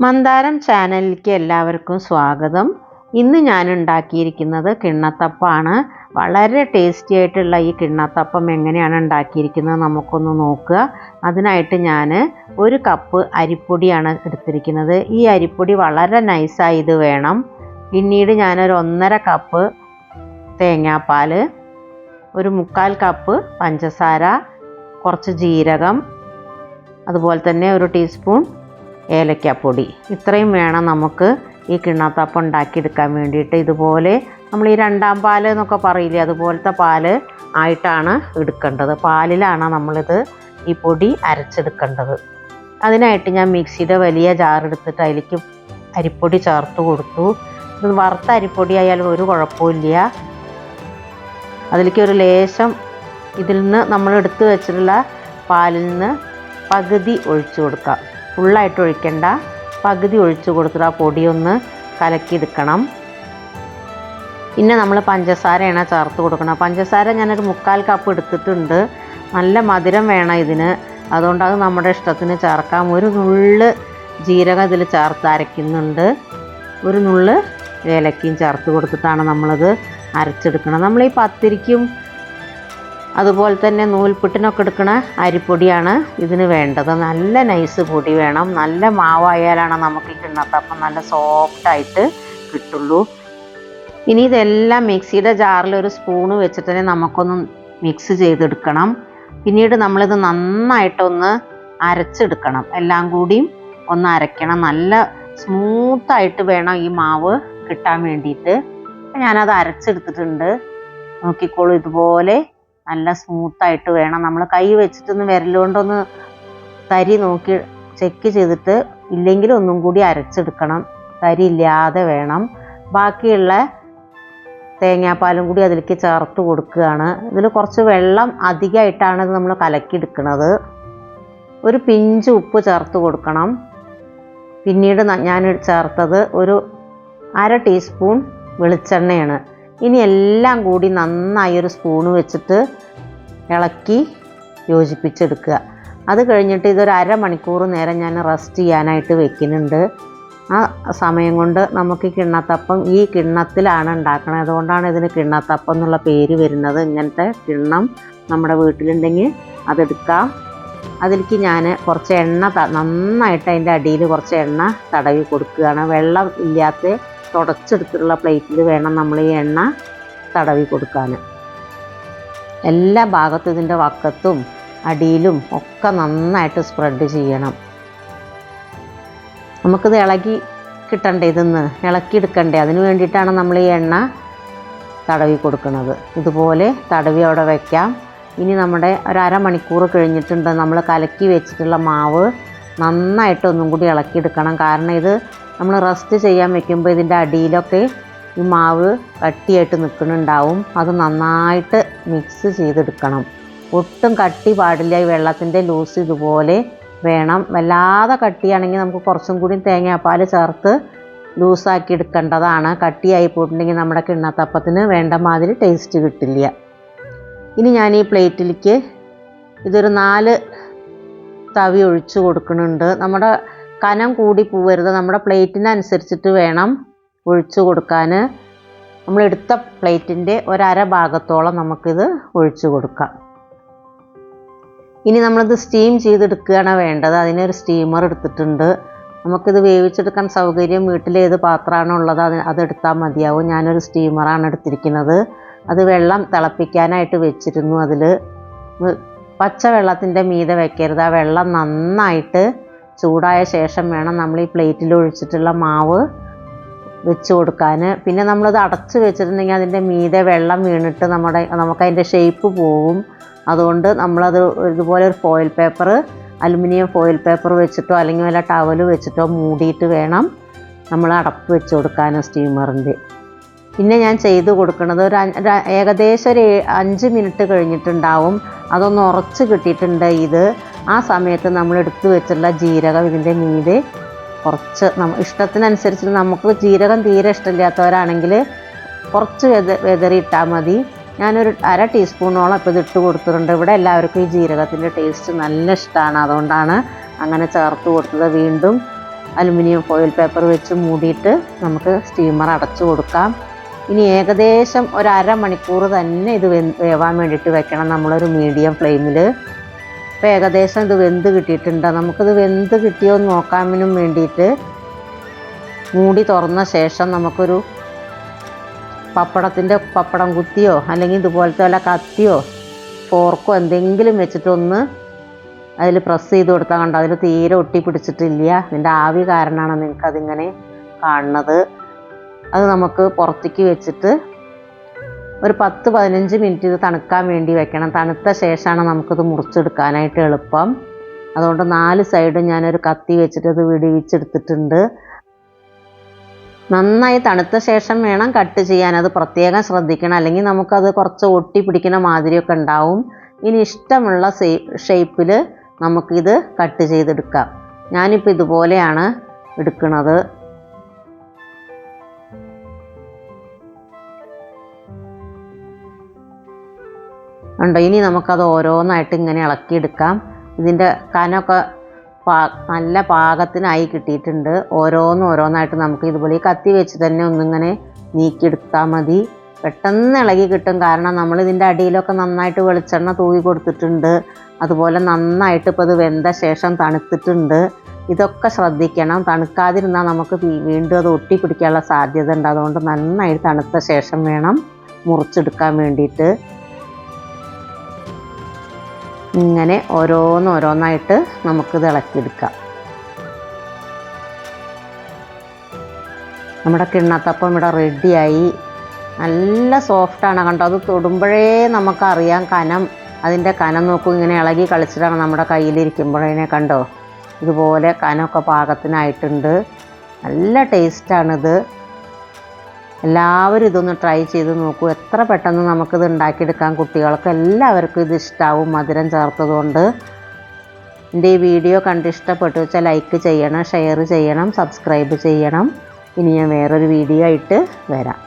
മന്ദാരം ചാനലിലേക്ക് എല്ലാവർക്കും സ്വാഗതം. ഇന്ന് ഞാൻ ഉണ്ടാക്കിയിരിക്കുന്നത് കിണ്ണത്തപ്പമാണ് വളരെ ടേസ്റ്റി ആയിട്ടുള്ള ഈ കിണ്ണത്തപ്പം എങ്ങനെയാണ് ഉണ്ടാക്കിയിരിക്കുന്നത് നമുക്കൊന്ന് നോക്കുക. അതിനായിട്ട് ഞാൻ ഒരു കപ്പ് അരിപ്പൊടിയാണ് എടുത്തിരിക്കുന്നത്. ഈ അരിപ്പൊടി വളരെ നൈസായത് വേണം. പിന്നീട് ഞാനൊരു ഒന്നര കപ്പ് തേങ്ങാപ്പാൽ ഒരു മുക്കാൽ കപ്പ് പഞ്ചസാര കുറച്ച് ജീരകം അതുപോലെ തന്നെ ഒരു ടീസ്പൂൺ ഏലക്കാപ്പൊടി. ഇത്രയും വേണം നമുക്ക് ഈ കിണ്ണത്തപ്പം ഉണ്ടാക്കിയെടുക്കാൻ വേണ്ടിയിട്ട്. ഇതുപോലെ നമ്മൾ ഈ രണ്ടാം പാൽ എന്നൊക്കെ പറയില്ലേ അതുപോലത്തെ പാൽ ആയിട്ടാണ് എടുക്കേണ്ടത്. പാലിലാണ് നമ്മളിത് ഈ പൊടി അരച്ചെടുക്കേണ്ടത്. അതിനായിട്ട് ഞാൻ മിക്സിയുടെ വലിയ ജാറെടുത്തിട്ട് അതിലേക്ക് അരിപ്പൊടി ചേർത്ത് കൊടുത്തു. ഇത് വറുത്ത അരിപ്പൊടി ആയാലും ഒരു കുഴപ്പമില്ല അതിലേക്ക് ഒരു ലേശം ഇതിൽ നിന്ന് നമ്മൾ എടുത്തു വെച്ചിട്ടുള്ള പാലിൽ നിന്ന് പകുതി ഒഴിച്ചു കൊടുക്കാം. ഫുള്ളായിട്ട് ഒഴിക്കണ്ട. പകുതി ഒഴിച്ചു കൊടുത്തിട്ട് ആ പൊടിയൊന്ന് കലക്കിയെടുക്കണം. പിന്നെ നമ്മൾ പഞ്ചസാരയാണ് ചേർത്ത് കൊടുക്കണം. പഞ്ചസാര ഞാനൊരു മുക്കാൽ കപ്പ് എടുത്തിട്ടുണ്ട്. നല്ല മധുരം വേണം ഇതിന്. അതുകൊണ്ട് അത് നമ്മുടെ ഇഷ്ടത്തിന് ചേർക്കാം. ഒരു നുള്ള് ജീരകം ഇതിൽ ചേർത്ത് അരയ്ക്കുന്നുണ്ട്. ഒരു നുള്ള് ഏലക്കയും ചേർത്ത് കൊടുത്തിട്ടാണ് നമ്മളത് അരച്ചെടുക്കണം നമ്മൾ ഈ പത്തിരിക്കും അതുപോലെ തന്നെ നൂൽപുട്ടിനൊക്കെ എടുക്കുന്ന അരിപ്പൊടിയാണ് ഇതിന് വേണ്ടത്. നല്ല നൈസ് പൊടി വേണം. നല്ല മാവായാലാണ് നമുക്ക് ഈ കിണ്ണത്തപ്പം നല്ല സോഫ്റ്റായിട്ട് കിട്ടുള്ളൂ. ഇനി ഇതെല്ലാം മിക്സിയുടെ ജാറിൽ ഒരു സ്പൂണ് വെച്ചിട്ട് തന്നെ നമുക്കൊന്ന് മിക്സ് ചെയ്തെടുക്കണം. പിന്നീട് നമ്മളിത് നന്നായിട്ടൊന്ന് അരച്ചെടുക്കണം. എല്ലാം കൂടിയും ഒന്ന് അരയ്ക്കണം. നല്ല സ്മൂത്തായിട്ട് വേണം ഈ മാവ് കിട്ടാൻ വേണ്ടിയിട്ട്. ഞാനത് അരച്ചെടുത്തിട്ടുണ്ട്. നോക്കിക്കോളൂ ഇതുപോലെ നല്ല സ്മൂത്തായിട്ട് വേണം. നമ്മൾ കൈ വെച്ചിട്ടൊന്ന് വിരലുകൊണ്ടൊന്ന് തരി നോക്കി ചെക്ക് ചെയ്തിട്ട് ഇല്ലെങ്കിൽ ഒന്നും കൂടി അരച്ചെടുക്കണം. തരി ഇല്ലാതെ വേണം. ബാക്കിയുള്ള തേങ്ങാപ്പാലും കൂടി അതിലേക്ക് ചേർത്ത് കൊടുക്കുകയാണ്. ഇതിൽ കുറച്ച് വെള്ളം അധികമായിട്ടാണ് നമ്മൾ കലക്കിയെടുക്കുന്നത്. ഒരു പിഞ്ച് ഉപ്പ് ചേർത്ത് കൊടുക്കണം. പിന്നീട് ഞാൻ ചേർത്തത് ഒരു അര ടീസ്പൂൺ വെളിച്ചെണ്ണയാണ്. ഇനി എല്ലാം കൂടി നന്നായി ഒരു സ്പൂണ് വെച്ചിട്ട് ഇളക്കി യോജിപ്പിച്ചെടുക്കുക. അത് കഴിഞ്ഞിട്ട് ഇതൊരു അരമണിക്കൂർ നേരം ഞാൻ റെസ്റ്റ് ചെയ്യാനായിട്ട് വെക്കുന്നുണ്ട്. ആ സമയം കൊണ്ട് നമുക്ക് കിണ്ണത്തപ്പം ഈ കിണ്ണത്തിലാണ് ഉണ്ടാക്കുന്നത് അതുകൊണ്ടാണ് ഇതിന് കിണ്ണത്തപ്പം എന്നുള്ള പേര് വരുന്നത്. ഇങ്ങനത്തെ കിണ്ണം നമ്മുടെ വീട്ടിലുണ്ടെങ്കിൽ അതെടുക്കാം. അതിലേക്ക് ഞാൻ കുറച്ച് എണ്ണ നന്നായിട്ട് അതിന്റെ അടിയിൽ കുറച്ച് എണ്ണ തടവി കൊടുക്കുകയാണ്. വെള്ളം ഇല്ലാത്ത തുടച്ചെടുത്തിട്ടുള്ള പ്ലേറ്റിൽ വേണം നമ്മൾ ഈ എണ്ണ തടവി കൊടുക്കാൻ. എല്ലാ ഭാഗത്തും ഇതിന്റെ വക്കത്തും അടിയിലും ഒക്കെ നന്നായിട്ട് സ്പ്രെഡ് ചെയ്യണം. നമുക്കിത് ഇളകി കിട്ടണ്ടേ ഇതിന്ന്? ഇളക്കി എടുക്കണ്ടേ? അതിന് വേണ്ടിയിട്ടാണ് നമ്മൾ ഈ എണ്ണ തടവി കൊടുക്കുന്നത്. ഇതുപോലെ തടവി അവിടെ വയ്ക്കാം ഇനി നമ്മുടെ ഒരു അരമണിക്കൂർ കഴിഞ്ഞിട്ടുണ്ട്. നമ്മൾ കലക്കി വെച്ചിട്ടുള്ള മാവ് നന്നായിട്ട് ഒന്നും കൂടി ഇളക്കിയെടുക്കണം കാരണം ഇത് നമ്മൾ റെസ്റ്റ് ചെയ്യാൻ വെക്കുമ്പോൾ ഇതിന്റെ അടിയിലൊക്കെ ഈ മാവ് കട്ടിയായിട്ട് നിൽക്കുന്നുണ്ടാവും. അത് നന്നായിട്ട് മിക്സ് ചെയ്തെടുക്കണം. ഒട്ടും കട്ടി പാടില്ല ഈ വെള്ളത്തിന്റെ ലൂസ് ഇതുപോലെ വേണം. വല്ലാതെ കട്ടിയാണെങ്കിൽ നമുക്ക് കുറച്ചും കൂടി തേങ്ങാപ്പാൽ ചേർത്ത് ലൂസാക്കി എടുക്കേണ്ടതാണ്. കട്ടിയായി പോയിട്ടുണ്ടെങ്കിൽ നമ്മുടെ കിണ്ണത്തപ്പത്തിന് വേണ്ട മാതിരി ടേസ്റ്റ് കിട്ടില്ല. ഇനി ഞാൻ ഈ പ്ലേറ്റിലേക്ക് ഇതൊരു നാല് തവി ഒഴിച്ച് കൊടുക്കുന്നുണ്ട്. നമ്മുടെ കനം കൂടി പോവരുത്. നമ്മുടെ പ്ലേറ്റിനനുസരിച്ചിട്ട് വേണം ഒഴിച്ചു കൊടുക്കാൻ. നമ്മൾ എടുത്ത പ്ലേറ്റിന്റെ ഒരര ഭാഗത്തോളം നമുക്കിത് ഒഴിച്ചു കൊടുക്കാം. ഇനി നമ്മളിത് സ്റ്റീം ചെയ്തെടുക്കുകയാണ് വേണ്ടത്. അതിനൊരു സ്റ്റീമർ എടുത്തിട്ടുണ്ട്. നമുക്കിത് വേവിച്ചെടുക്കാൻ സൗകര്യം വീട്ടിലേത് പാത്രമാണോ ഉള്ളത് അത് അതെടുത്താൽ മതിയാവും. ഞാനൊരു സ്റ്റീമറാണ് എടുത്തിരിക്കുന്നത്. അത് വെള്ളം തിളപ്പിക്കാനായിട്ട് വെച്ചിരുന്നു അതിൽ പച്ച വെള്ളത്തിന്റെ മീതെ വെക്കരുത്. ആ വെള്ളം നന്നായിട്ട് ചൂടായ ശേഷം വേണം നമ്മൾ ഈ പ്ലേറ്റിൽ ഒഴിച്ചിട്ടുള്ള മാവ് വെച്ച് കൊടുക്കാൻ പിന്നെ നമ്മളത് അടച്ച് വെച്ചിട്ടുണ്ടെങ്കിൽ അതിന്റെ മീതെ വെള്ളം വീണിട്ട് നമ്മുടെ നമുക്കതിന്റെ ഷേപ്പ് പോവും. അതുകൊണ്ട് നമ്മളത് ഇതുപോലെ ഒരു foil paper aluminium foil paper വെച്ചിട്ടോ അല്ലെങ്കിൽ വല്ല ടവൽ വെച്ചിട്ടോ മൂടിയിട്ട് വേണം നമ്മൾ അടപ്പ് വെച്ച് കൊടുക്കാൻ സ്റ്റീമറിന്റെ പിന്നെ ഞാൻ ചെയ്ത് കൊടുക്കുന്നത് ഒരു ഏകദേശം ഒരു അഞ്ച് മിനിറ്റ് കഴിഞ്ഞിട്ടുണ്ടാവും. അതൊന്ന് ഉറച്ച് കിട്ടിയിട്ടുണ്ട് ഇത്. ആ സമയത്ത് നമ്മൾ എടുത്തു വെച്ചിട്ടുള്ള ജീരകം ഇതിന്റെ മീതെ കുറച്ച് നമ്മ ഇഷ്ടത്തിനനുസരിച്ച് നമുക്ക് ജീരകം തീരെ ഇഷ്ടമില്ലാത്തവരാണെങ്കിൽ കുറച്ച് വെത വെതറിയിട്ടാൽ മതി. ഞാനൊരു അര ടീസ്പൂണോളം ഇപ്പോൾ ഇത് ഇട്ട് കൊടുത്തിട്ടുണ്ട്. ഇവിടെ എല്ലാവർക്കും ഈ ജീരകത്തിന്റെ ടേസ്റ്റ് നല്ല ഇഷ്ടമാണ്. അതുകൊണ്ടാണ് അങ്ങനെ ചേർത്ത് കൊടുത്തത്. വീണ്ടും അലുമിനിയം ഫോയിൽ പേപ്പർ വെച്ച് മൂടിയിട്ട് നമുക്ക് സ്റ്റീമർ അടച്ചു കൊടുക്കാം. ഇനി ഏകദേശം ഒരു അരമണിക്കൂർ തന്നെ ഇത് വേവാൻ വേണ്ടിയിട്ട് വെക്കണം. നമ്മളൊരു മീഡിയം ഫ്ലെയിമിൽ ഇപ്പോൾ ഏകദേശം ഇത് വെന്ത് കിട്ടിയിട്ടുണ്ട്. നമുക്കിത് വെന്ത് കിട്ടിയോ എന്ന് നോക്കാനും വേണ്ടിയിട്ട് മൂടി തുറന്ന ശേഷം നമുക്കൊരു പപ്പടത്തിന്റെ പപ്പടം കുത്തിയോ അല്ലെങ്കിൽ ഇതുപോലത്തെ വല്ല കത്തിയോ ഫോർക്കോ എന്തെങ്കിലും വെച്ചിട്ടൊന്ന് അതിൽ പ്രസ് ചെയ്ത് കൊടുത്താൽ കണ്ടോ? അതിൽ തീരെ ഒട്ടി പിടിച്ചിട്ടില്ല. ഇതിന്റെ ആവി കാരണമാണ് നിങ്ങൾക്കതിങ്ങനെ കാണുന്നത്. അത് നമുക്ക് പുറത്തേക്ക് വെച്ചിട്ട് ഒരു പത്ത് പതിനഞ്ച് മിനിറ്റ് ഇത് തണുക്കാൻ വേണ്ടി വെക്കണം. തണുത്ത ശേഷമാണ് നമുക്കിത് മുറിച്ചെടുക്കാനായിട്ട് എളുപ്പം. അതുകൊണ്ട് നാല് സൈഡും ഞാനൊരു കത്തി വെച്ചിട്ട് ഇത് വിടിവിച്ചെടുത്തിട്ടുണ്ട്. നന്നായി തണുത്ത ശേഷം വേണം കട്ട് ചെയ്യാൻ. അത് പ്രത്യേകം ശ്രദ്ധിക്കണം. അല്ലെങ്കിൽ നമുക്കത് കുറച്ച് ഒട്ടി പിടിക്കുന്ന മാതിരിയൊക്കെ ഉണ്ടാവും. ഇനി ഇഷ്ടമുള്ള ഷേപ്പിൽ നമുക്കിത് കട്ട് ചെയ്തെടുക്കാം. ഞാനിപ്പോൾ ഇതുപോലെയാണ് എടുക്കുന്നത് ഉണ്ടോ? ഇനി നമുക്കത് ഓരോന്നായിട്ട് ഇങ്ങനെ ഇളക്കിയെടുക്കാം. ഇതിന്റെ കനമൊക്കെ പാ നല്ല പാകത്തിനായി കിട്ടിയിട്ടുണ്ട്. ഓരോന്നും ഓരോന്നായിട്ട് നമുക്ക് ഇതുപോലെ ഈ കത്തി വെച്ച് തന്നെ ഒന്നിങ്ങനെ നീക്കിയെടുത്താൽ മതി. പെട്ടെന്ന് ഇളകി കിട്ടും. കാരണം നമ്മൾ ഇതിന്റെ അടിയിലൊക്കെ നന്നായിട്ട് വെളിച്ചെണ്ണ തൂവി കൊടുത്തിട്ടുണ്ട്. അതുപോലെ നന്നായിട്ട് ഇപ്പോൾ ഇത് വെന്ത ശേഷം തണുത്തിട്ടുണ്ട്. ഇതൊക്കെ ശ്രദ്ധിക്കണം. തണുക്കാതിരുന്നാൽ നമുക്ക് വീണ്ടും അത് ഒട്ടിപ്പിടിക്കാനുള്ള സാധ്യത ഉണ്ട്. അതുകൊണ്ട് നന്നായിട്ട് തണുത്ത ശേഷം വേണം മുറിച്ചെടുക്കാൻ വേണ്ടിയിട്ട്. ഇങ്ങനെ ഓരോന്നോരോന്നായിട്ട് നമുക്കിത് ഇളക്കിയെടുക്കാം. നമ്മുടെ കിണ്ണത്തപ്പം ഇവിടെ റെഡിയായി. നല്ല സോഫ്റ്റാണ് കണ്ടോ? അത് തൊടുമ്പോഴേ നമുക്കറിയാം കനം. അതിന്റെ കനം നോക്കും ഇങ്ങനെ ഇളകി കളിച്ചിട്ടാണ് നമ്മുടെ കയ്യിലിരിക്കുമ്പോഴതിനെ കണ്ടോ? ഇതുപോലെ കനമൊക്കെ പാകത്തിനായിട്ടുണ്ട്. നല്ല ടേസ്റ്റാണിത് എല്ലാവരും ഇതൊന്ന് ട്രൈ ചെയ്ത് നോക്കൂ. എത്ര പെട്ടെന്ന് നമുക്കിത് ഉണ്ടാക്കിയെടുക്കാം കുട്ടികൾക്ക്. എല്ലാവർക്കും ഇത് ഇഷ്ടമാവും മധുരം ചേർത്തതുകൊണ്ട്. എന്റെ ഈ വീഡിയോ കണ്ട് ഇഷ്ടപ്പെട്ടു വെച്ചാൽ ലൈക്ക് ചെയ്യണം ഷെയർ ചെയ്യണം സബ്സ്ക്രൈബ് ചെയ്യണം. ഇനി ഞാൻ വേറൊരു വീഡിയോ ആയിട്ട് വരാം.